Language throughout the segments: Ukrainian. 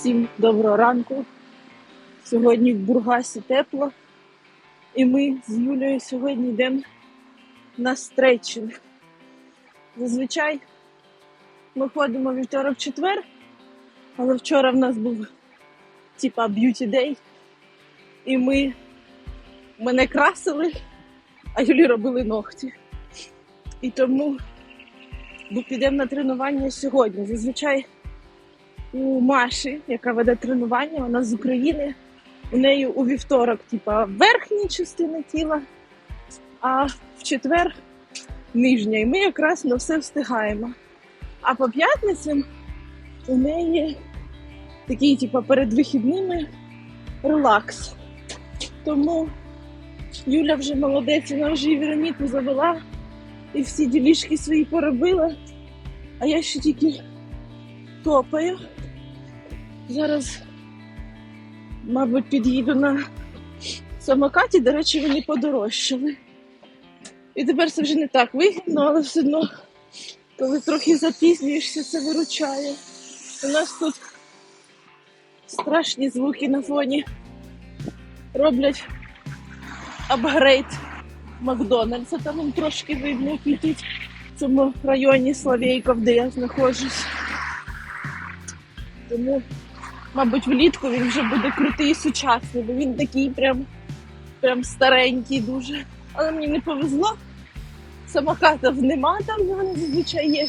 Всім доброго ранку. Сьогодні в Бургасі тепло. І ми з Юлею сьогодні йдемо на стретчинг. Зазвичай ми ходимо вівторок-четвер, але вчора в нас був типа б'юті дей. І ми мене красили, а Юлі робили ногті. І тому підемо на тренування сьогодні. Зазвичай у Маші, яка веде тренування, вона з України. У неї у вівторок, типа, верхня частина тіла, а в четвер нижня. І ми якраз на все встигаємо. А по п'ятницям у неї такий, типа, перед вихідними релакс. Тому Юля вже молодець, вона вже і Вероніку завела, і всі ділішки свої поробила. А я ще тільки топаю. Зараз, мабуть, під'їду на самокаті. До речі, вони подорожчали. І тепер це вже не так вигідно, але все одно, коли трохи запізнюєшся, це виручає. У нас тут страшні звуки на фоні роблять апгрейд Макдональдса. Там їм трошки видно летить в цьому районі Славейков, де я знаходжусь. Тому, мабуть, влітку він вже буде крутий і сучасний, бо він такий прям, прям старенький дуже. Але мені не повезло. Самокатів нема там, де вони зазвичай є.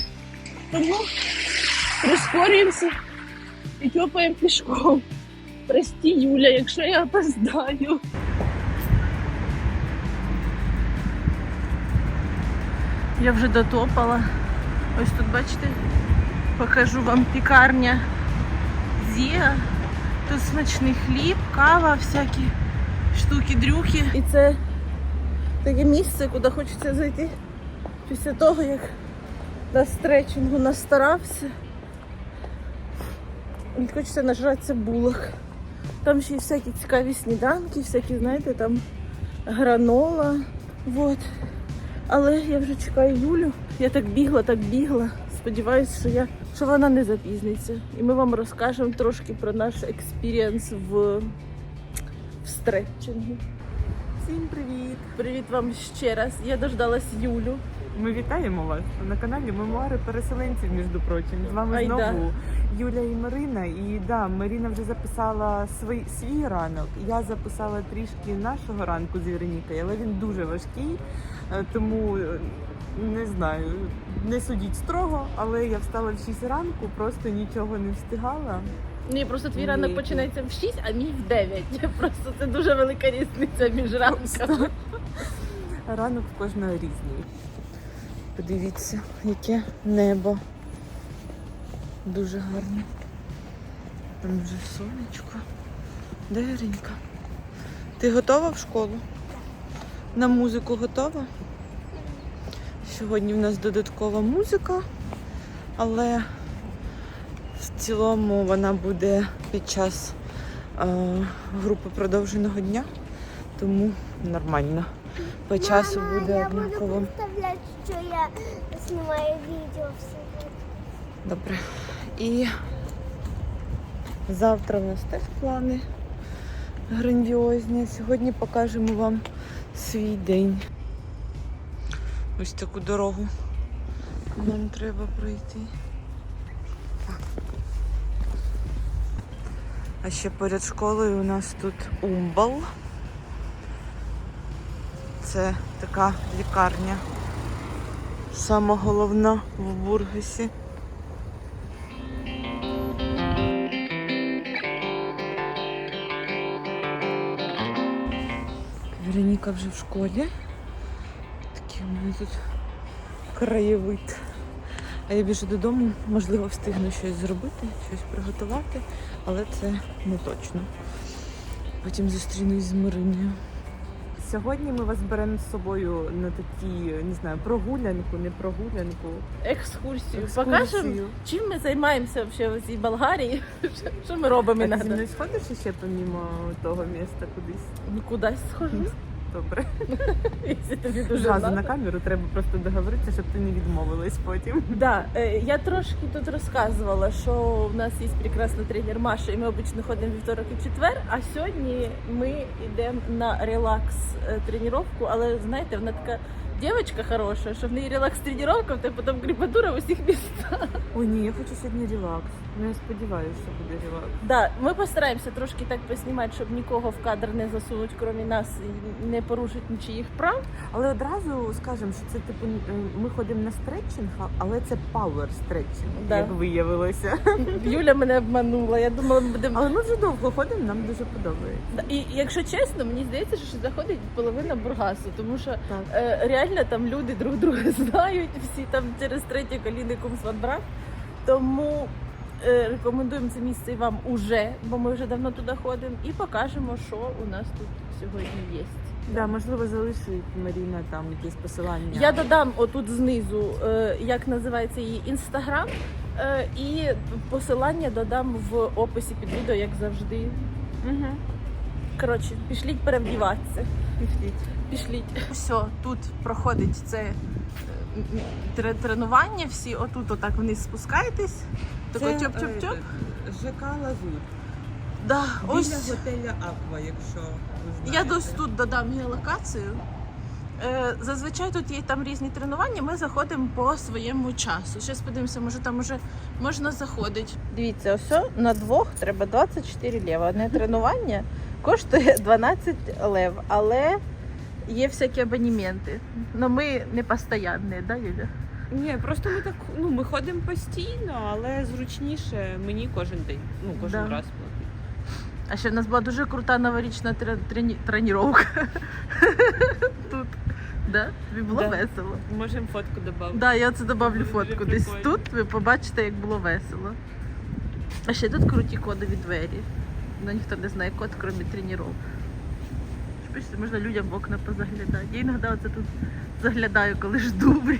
Тому прискорюємося і тьопаємо пішком. Прості, Юля, якщо я опоздаю. Я вже дотопала. Ось тут, бачите, покажу вам пікарня Зія. Тут смачний хліб, кава, всякі штуки-дрюхи. І це таке місце, куди хочеться зайти після того, як на стретчингу настарався. І хочеться нажратися булок. Там ще й всякі цікаві сніданки, всякі, знаєте, там гранола. Вот. Але я вже чекаю Юлю. Я так бігла, так бігла. Сподіваюсь, що я що вона не запізниться. І ми вам розкажемо трошки про наш експірієнс в, в стретчингу. Всім привіт! Привіт вам ще раз. Я дождалась Юлю. Ми вітаємо вас на каналі Мемуари переселенців, між прочим. З вами Ай, знову да. Юля і Марина. І да, Марина вже записала свій, свій ранок. Я записала трішки нашого ранку з Веронікою, але він дуже важкий, е, тому не знаю, не судіть строго, але я встала в 6 ранку, просто нічого не встигала. Ні, просто твій Ні. ранок починається в 6, а мій в 9. Просто це дуже велика різниця між ранками. Ранок в кожного різний. Подивіться, яке небо. Дуже гарне. Там вже сонечко. Де? Ти готова в школу? На музику готова? Сьогодні в нас додаткова музика, але в цілому вона буде під час е, групи продовженого дня, тому нормально. По часу Мама, буде я буду однаково. представлять, що я знімаю відео все. Добре. І завтра у нас теж плани грандіозні. Сьогодні покажемо вам свій день. Ось таку дорогу нам треба пройти. А ще перед школою у нас тут Умбал. Це така лікарня. Сама головна в Бургасі. Вероніка вже в школі. Мене тут краєвид. А я біжу додому, можливо, встигну щось зробити, щось приготувати, але це не точно. Потім зустрінусь з Мариною. Сьогодні ми вас беремо з собою на такі, не знаю, прогулянку, не прогулянку. Екскурсію. Екскурсію. Покажемо, чим ми займаємося взагалі в цій Болгарії. Що ми робимо А ти зі мною сходиш ще помімо того міста кудись? Ну кудись схожу. Добре. Якщо тобі дуже Зразу надо. на камеру треба просто договоритися, щоб ти не відмовилась потім. Да, е, я трошки тут розказувала, що у нас є прекрасна тренер Маша, і ми обично ходимо вівторок і четвер. А сьогодні ми йдемо на релакс е, тренування, але знаєте, вона така дівчинка хороша, що в неї релакс тренування, то потім кріпатура в усіх містах. Ой, ні, я хочу сьогодні релакс. Ну я сподіваюся, що буде релакс. Да, ми постараємося трошки так поснімати, щоб нікого в кадр не засунуть, крім нас, і не порушить нічиїх прав. Але одразу скажемо, що це типу е, ми ходимо на стретчинг, але це power стретчинг, Да. як виявилося. Юля мене обманула. Я думала, ми будемо Але ми вже довго ходимо, нам дуже подобається. Да, І якщо чесно, мені здається, що заходить половина бургасу, тому що Так. е, реально там люди друг друга знають, всі там через третє коліни кумсватбрат. Тому рекомендуємо це місце вам уже, бо ми вже давно туди ходимо, і покажемо, що у нас тут сьогодні є. Да, можливо, залишить Маріна там якісь посилання. Я додам отут знизу, е, як називається її інстаграм, е, і посилання додам в описі під відео, як завжди. Угу. Коротше, пішліть перевдіватися. Пішліть. Пішліть. Все, тут проходить це е, тренування. Всі отут отак вниз спускаєтесь. Тако Це, тьоп-тьоп-тьоп. е, ЖК Лазур. Да, Біля ось готеля Аква, якщо ви я дось тут додам геолокацію. Е, Зазвичай тут є там різні тренування. Ми заходимо по своєму часу. Зараз подивимося, може там уже можна заходити. Дивіться, ось на двох треба 24 лева. Одне тренування коштує 12 лев, але є всякі абонементи. Но ми не постійні, да, Юля? Ні, просто ми так ну ми ходимо постійно, але зручніше мені кожен день. Ну кожен Да. раз платити. А ще в нас була дуже крута новорічна тре- трені- тренування. Тут. Да? Тобі було Да. весело. Можемо фотку додати. Да, я це добавлю Дуже фотку. Десь прикольно. тут ви побачите, як було весело. А ще тут круті кодові двері. Ну ніхто не знає код, крім тренувань. Бачите, можна людям в окна позаглядати. Я іноді оце тут заглядаю, коли жду время.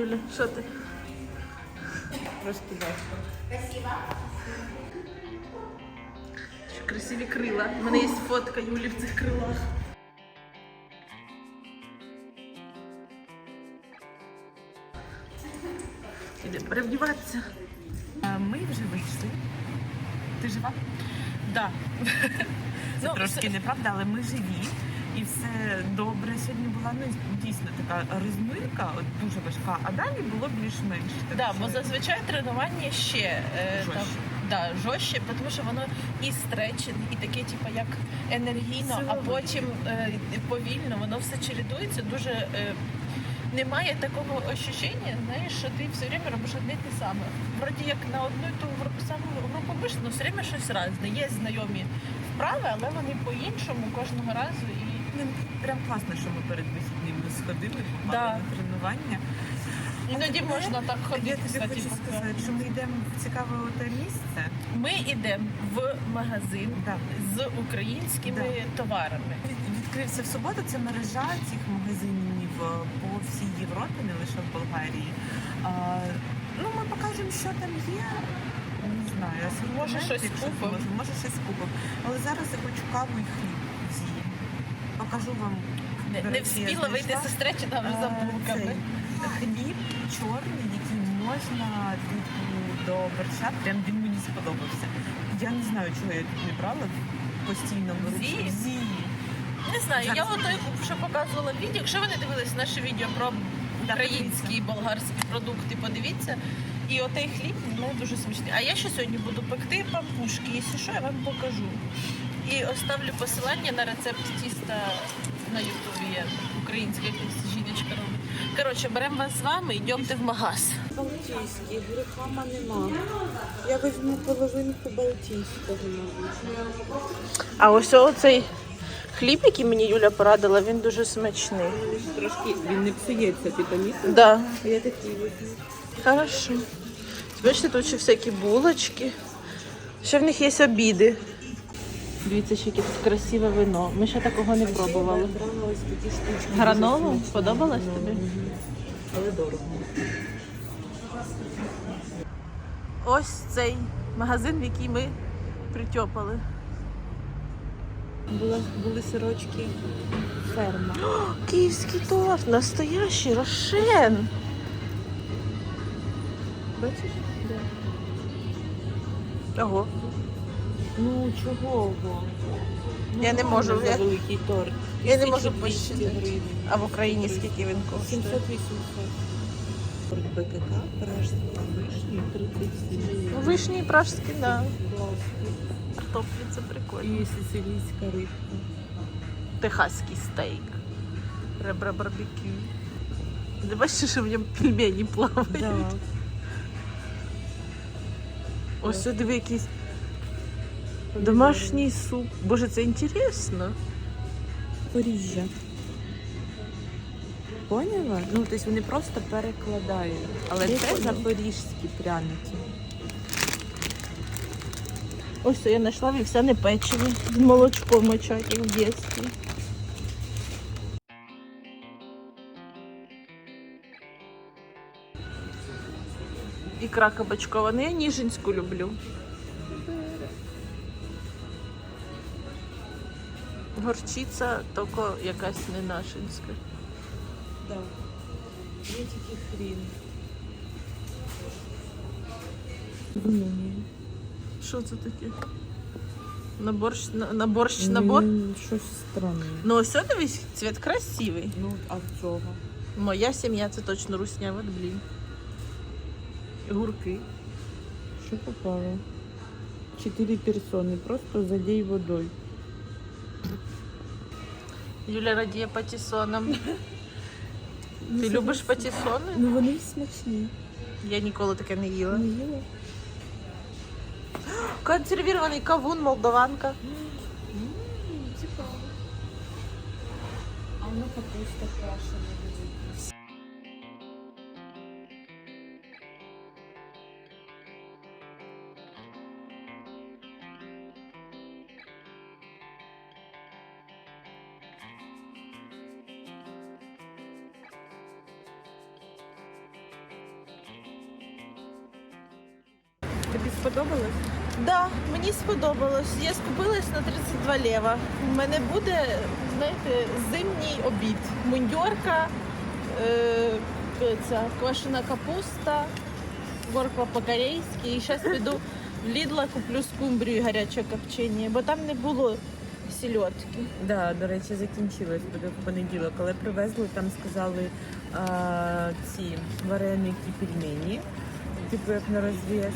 Юля, що ти? Трошки важко. красиві крила. У мене є фотка Юлі в цих крилах. Ідемо перевдіватися. Ми вже вийшли. Ти жива? Да. Це Ну, трошки неправда, але ми живі. І все добре. Сьогодні була ну, дійсно така розминка, от дуже важка, а далі було більш-менш. Так Да, що- бо зазвичай тренування ще е, Жорстче. там, да, жорстче, тому що воно і стретчинг, і таке, типу, як енергійно, а потім е, повільно, воно все чередується. Дуже е, немає такого ощущення, знаєш, що ти все время робиш одне те саме. Вроді як на одну і ту саму групу мишць, але все время щось різне. Є знайомі вправи, але вони по-іншому кожного разу і Ну, Прям класно, що ми перед вихідними сходили, попали Да. на тренування. іноді можна так Я ходити. тобі кстати, хочу сказати, що ми йдемо в цікаве місце. Ми йдемо в магазин Да. з українськими товарами. Відкрився в суботу. Це мережа цих магазинів е, по всій Європі, не лише в Болгарії. А, ну, ми покажемо, що там є. Не знаю, Може, щось купимо. зможемо, Може, щось купимо. Але зараз я хочу каву і хліб. Покажу вам. Не, не встигла вийти зі стречі там за Е, булками. Хліб чорний, який можна типу, до борща. Прям він мені сподобався. Я не знаю, чого я тут не брала. Постійно. В Зії? Не знаю, я отой, що показувала відео. Якщо ви не дивились наше відео про українські і болгарські продукти, подивіться. І отей хліб ну, дуже смачний. А я ще сьогодні буду пекти пампушки. Якщо що, я вам покажу. І оставлю посилання на рецепт тіста на Ютубі. Є українська якась жіночка робить. Коротше, беремо вас з вами, йдемте в магаз. Балтійський, гурихама нема. Я візьму половинку балтійського, А ось оцей хліб, який мені Юля порадила, він дуже смачний. Трошки він не псується, ти помітив? Да. Я такий візьму. Хорошо. Бачите, тут ще всякі булочки. Ще в них є обіди. Дивіться, ще якесь красиве вино. Ми ще такого не пробували. Брала ось такі штучки. Гранолу? Сподобалось тобі? Але дорого. Ось цей магазин, в який ми притьопали. Була, були сирочки ферма. О, Київський торт, настоящий рошен. Бачиш? Ого. Ну чого? го? Ну, Я не можу, я- великий торт. Я не можу 1200 посчитати. гривень. А в Україні скільки він коштує? 700-800. Торт БКК, пражський, вишні, 37. Ну, Вишні і пражські, да. Картоплі це прикольно. І сицилійська рибка. Техаський стейк. Ребра барбекю. Ти бачиш, що в ньому пельмені плавають? Да. Ось сюди якийсь домашній суп. Боже, це інтересно. Поріжжя. Поняла? Ну, тобто вони просто перекладають. Але Я це поняла. запорізькі пряники. Ось це я знайшла вівсяне печиво з молочком мочать, як в дитинстві. Ікра кабачкова. Ну я ніжинську люблю. Горчиця, тільки якась не нашинська. Так. Є тільки хрін. Що це таке? На борщ, на, на борщ набор? Щось странне. Ну ось це дивись, цвіт красивий. Ну, а в цього? Моя сім'я це точно русня, от блін. Гурки. Що попало? Чотири персони, просто залей водою. Юля радіє патісоном. Ти любиш патісони? Ну вони смачні. Я ніколи таке не їла. Не їла? Консервірований кавун, молдаванка. Цікаво. А воно капуста квашена. Мені сподобалось. Я скупилась на 32 лева. У мене буде, знаєте, зимній обід. Мундьорка, е, ця квашена капуста, горква по-корейськи. І зараз піду в Лідла, куплю скумбрію гаряче копчення, бо там не було сільотки. Да, до речі, закінчилось буде в понеділок, але привезли, там сказали а, ці вареники пельмені, типу як на розв'яз.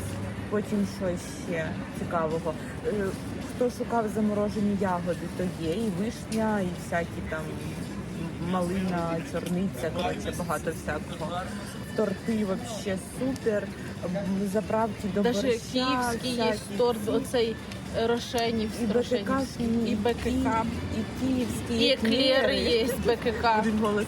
Потім щось ще цікавого. Е, Хто шукав заморожені ягоди, то є і вишня, і всякі там малина, чорниця, коротше, багато всякого. Торти взагалі супер. Заправки до Даже борща, київський є всякі торт, оцей Рошенівський. І БКК, І БКК. і, і київські, І еклери є з БКК. Один голос.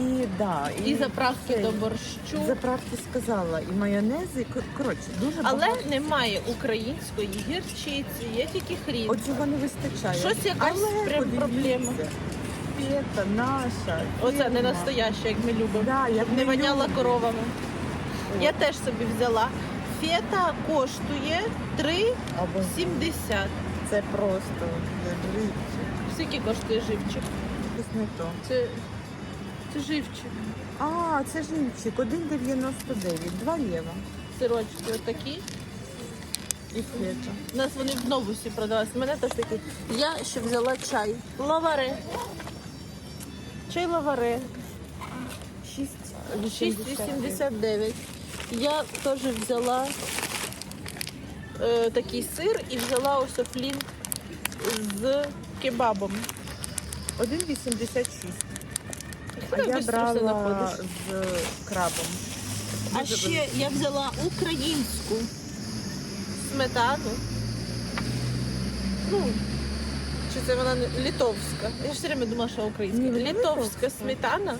І, да, І заправки цей, до борщу. Заправки сказала, і майонези. Коротше, дуже Але багато. немає української гірчиці, є тільки хрін. От цього не вистачає. Щось якась прям проблема. Фета наша. Оце не фірма. настояще, як ми любимо. Да, як не ми воняла любимо. коровами. О. Я теж собі взяла. Фета коштує 3,70. Або це просто живчик. Скільки коштує живчик? Щось не то. Це, це живчик. А, це живчик, 1,99, 2 лєва. Сирочки отакі. І фета. У нас вони в новусі продавалися. У мене теж такі. Я ще взяла чай. Лаваре. Чай лаваре. 6,89. Я теж взяла е, такий сир і взяла ось флінт з кебабом. 1,86. А я брала з крабом. А ще я взяла українську сметану. Ну, чи це вона не литовська? Я ж все время думала, що українська. Ні, вона литовська литовська. сметана,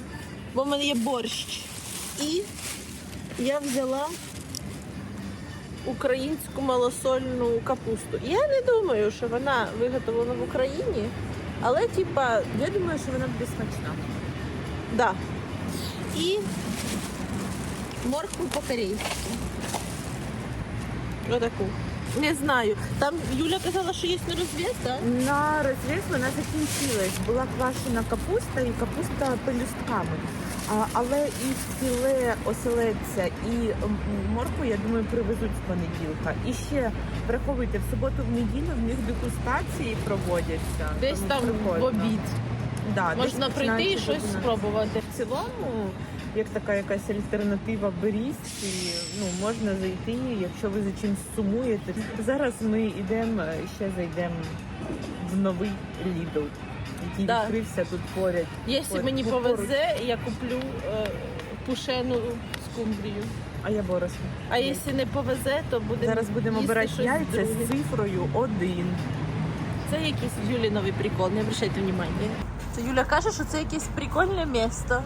бо в мене є борщ. І я взяла українську малосольну капусту. Я не думаю, що вона виготовлена в Україні, але типа, Я думаю, що вона буде смачна. Да. І моркву по-корейськи. Отаку. Не знаю. Там Юля казала, що є на розв'яз, так? На розв'яз вона закінчилась. Була квашена капуста і капуста пелюстками. А, але і філе оселедця, і м, моркву, я думаю, привезуть з понеділка. І ще враховуйте, в суботу в неділю в них дегустації проводяться. Десь там прикольно. в обід. Да, десь Можна прийти і починається щось 11. спробувати. В цілому, як така якась альтернатива берізці, ну можна зайти, якщо ви за чимось сумуєте. Зараз ми йдемо, ще зайдемо в новий Lidl, який Да. відкрився тут поряд. Якщо От, мені поруч. повезе, я куплю е, пушену скумбрію. А я борошно. А якщо не повезе, то буде Зараз будемо обирати яйця з цифрою один. Це якийсь Юлі новий прикол, не обращайте внимання. Це Юля каже, що це якесь прикольне місто.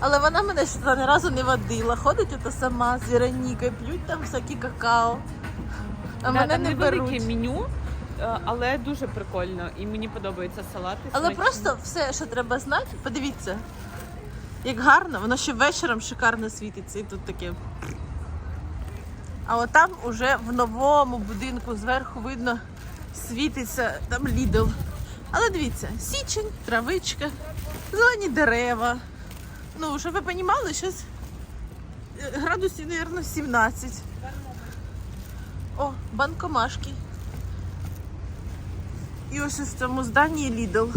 Але вона мене ще туди ні разу не водила. Ходить ото сама з Веронікою, п'ють там всякі какао. А Да, мене там не невелике беруть. меню, е, але дуже прикольно. І мені подобаються салати. Але смачні. просто все, що треба знати, подивіться, як гарно, воно ще вечором шикарно світиться і тут таке. А от там уже в новому будинку зверху видно світиться там Lidl. Але дивіться, січень, травичка, зелені дерева. Ну, щоб ви розуміли, зараз градусів, мабуть, 17. О, банкомашки. І ось в цьому зданні Lidl.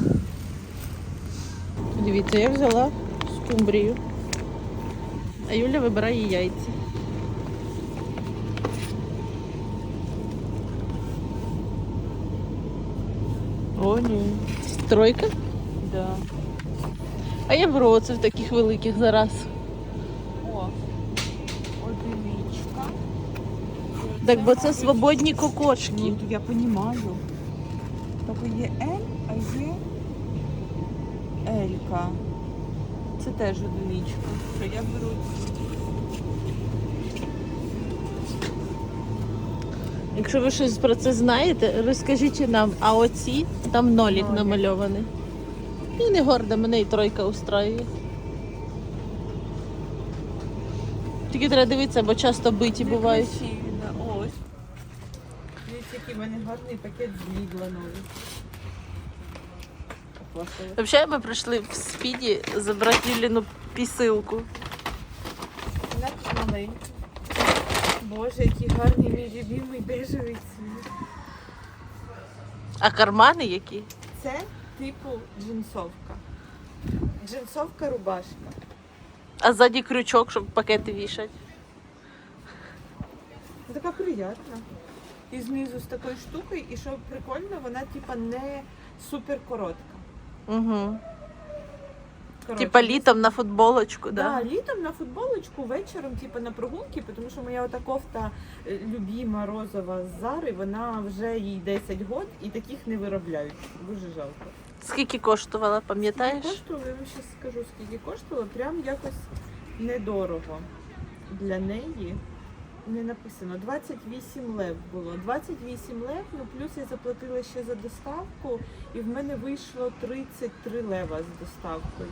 Дивіться, я взяла скумбрію. А Юля вибирає яйця. О, ні. Тройка? Да. А я в таких великих зараз. О, одиничка. Так, бо це свободні кокошки. Ну, я розумію. Тобто є L, а є Елька. Це теж одиничка. Що я беру Якщо ви щось про це знаєте, розкажіть нам. А оці там нолік намальований. І не горда, мене і тройка устраює. Тільки треба дивитися, бо часто биті бувають. Ось. Дивіться, який в мене гарний пакет з Лідла новий. Взагалі ми прийшли в спіді забрати Юліну пісилку. Глянь, маленький. Боже, який гарний мій любимий бежевий цвіт. А кармани які? Це типу джинсовка. Джинсовка рубашка. А ззаді крючок, щоб пакети вішати. Така приємна. І знизу з такою штукою, і що прикольно, вона типа не супер коротка. Угу. Коротше, Типа літом на футболочку, Да, да? літом на футболочку, вечором, типа на прогулки, тому що моя ота кофта е, любима розова з Зари, вона вже їй 10 год і таких не виробляють. Дуже жалко. Скільки коштувала, пам'ятаєш? Скільки коштувала, я вам зараз скажу, скільки коштувала, прям якось недорого. Для неї не написано. 28 лев було. 28 лев, ну плюс я заплатила ще за доставку, і в мене вийшло 33 лева з доставкою.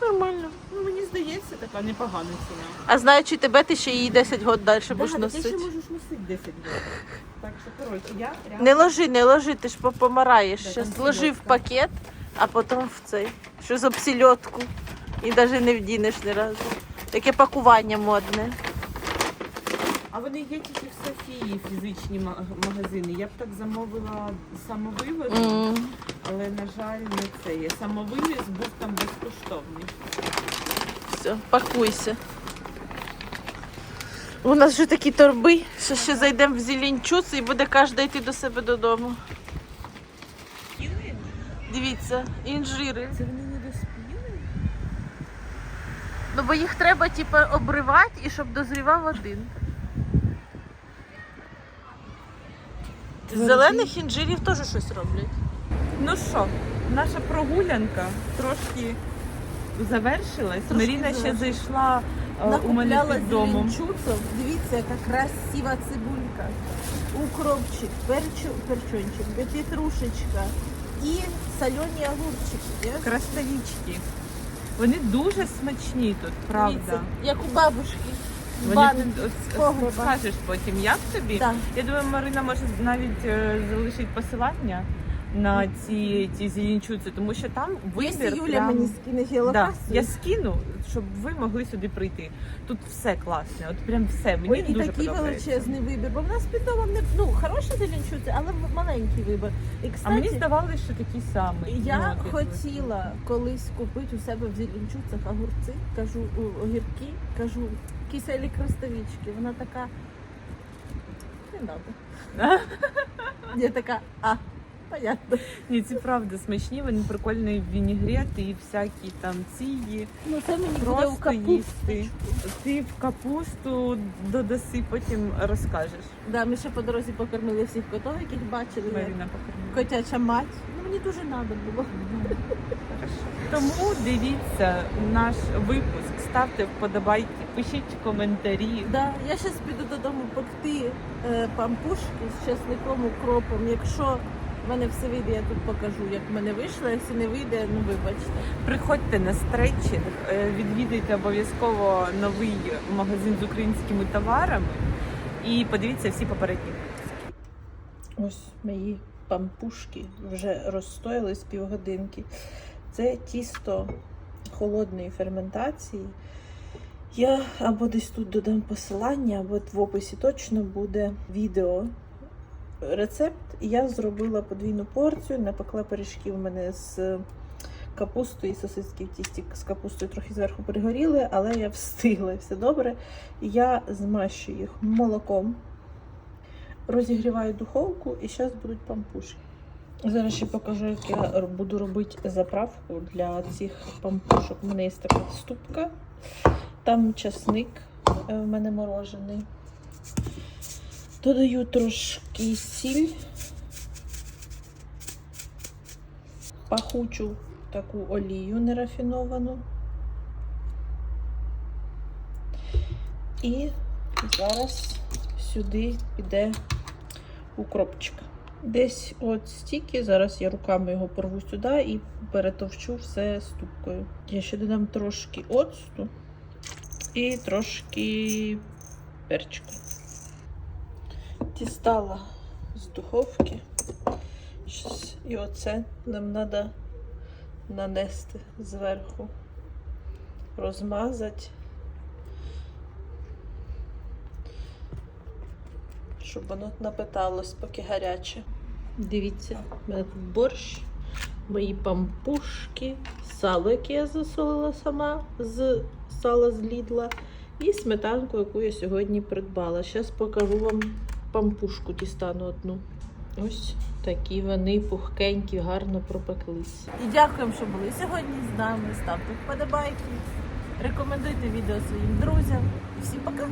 Нормально. Ну, мені здається, така непогана ціна. А знаючи тебе, ти ще її 10 років далі будеш Да, ти ще носити. можеш носити 10 років. Так що, коротше, я реально... Не ложи, не ложи, ти ж по- помараєш. Да, Щас там ложи в сільотка. пакет, а потім в цей. Що за обсільотку. І навіть не вдінеш ні разу. Таке пакування модне. Вони є тільки в Софії фізичні магазини. Я б так замовила самовивоз, М. але, на жаль, не це є. Самовивіз був там безкоштовний. Все, пакуйся. У нас вже такі торби, що ще зайдемо в зеленчуц і буде кожен йти до себе додому. Дивіться, інжири. Це вони не доспіли? Ну бо їх треба типу, обривати і щоб дозрівав один. З зелених інжирів теж щось роблять. Ну що, наша прогулянка трошки завершилась. Трошки Маріна ще завершилась. зайшла е, у мене Накупляла під домом. Дивіться, яка красива цибулька. Укропчик, перчу, перчончик, петрушечка і солені огурчики. Красавічки. Вони дуже смачні тут, правда. Дивіться, як у бабушки. Вони банці. тут от, погреба. скажеш потім, як тобі? Так. Я думаю, Марина може навіть е, залишить посилання на ці, ці зеленчуці, тому що там Якщо вибір. Юля прям... мені скине Да, геолокацію. я скину, щоб ви могли сюди прийти. Тут все класне, от прям все. Мені Ой, і дуже такий подобається. величезний вибір, бо в нас під домом не ну хороші зеленчуці, але маленький вибір. І А мені здавалося, що такий самий. я Ну, от, хотіла колись купити у себе в зеленчуцях огурці, кажу, у- огірки, кажу, киселі крестовички. Вона така. Не надо. Я така, а, понятно. Ні, це правда смачні, вони прикольні вінігрети і всякі там ці. Ну це мені буде у капусту. їсти. Ти в капусту додаси, потім розкажеш. Да, ми ще по дорозі покормили всіх котів, яких бачили. Маріна покормила. Котяча мать. Мені дуже треба було. Тому дивіться наш випуск, ставте вподобайки, пишіть коментарі. Да, я зараз піду додому пекти е, пампушки з часником, укропом. Якщо в мене все вийде, я тут покажу, як в мене вийшло. Якщо не вийде, ну вибачте. Приходьте на стретчинг, е, відвідайте обов'язково новий магазин з українськими товарами і подивіться всі попередні. випуски. Ось мої пампушки вже розстояли з півгодинки. Це тісто холодної ферментації. Я або десь тут додам посилання, або в описі точно буде відео. Рецепт. Я зробила подвійну порцію, напекла пиріжки в мене з капустою і сосиски в тісті з капустою трохи зверху пригоріли, але я встигла все добре. Я змащую їх молоком розігріваю духовку і зараз будуть пампушки. Зараз ще покажу, як я буду робити заправку для цих пампушок. У мене є така ступка, там часник е, в мене морожений. Додаю трошки сіль, пахучу таку олію нерафіновану. І зараз сюди піде укропчик. Десь от стільки. Зараз я руками його порву сюди і перетовчу все ступкою. Я ще додам трошки оцту і трошки перчику. Дістала з духовки. І оце нам треба нанести зверху, розмазати, щоб воно напиталось, поки гаряче. Дивіться, у мене тут борщ, мої пампушки, сало, яке я засолила сама з сала з лідла, і сметанку, яку я сьогодні придбала. Зараз покажу вам пампушку дістану одну. Ось такі вони пухкенькі, гарно пропеклись. І дякуємо, що були сьогодні з нами. Ставте вподобайки, рекомендуйте відео своїм друзям. І всім пока!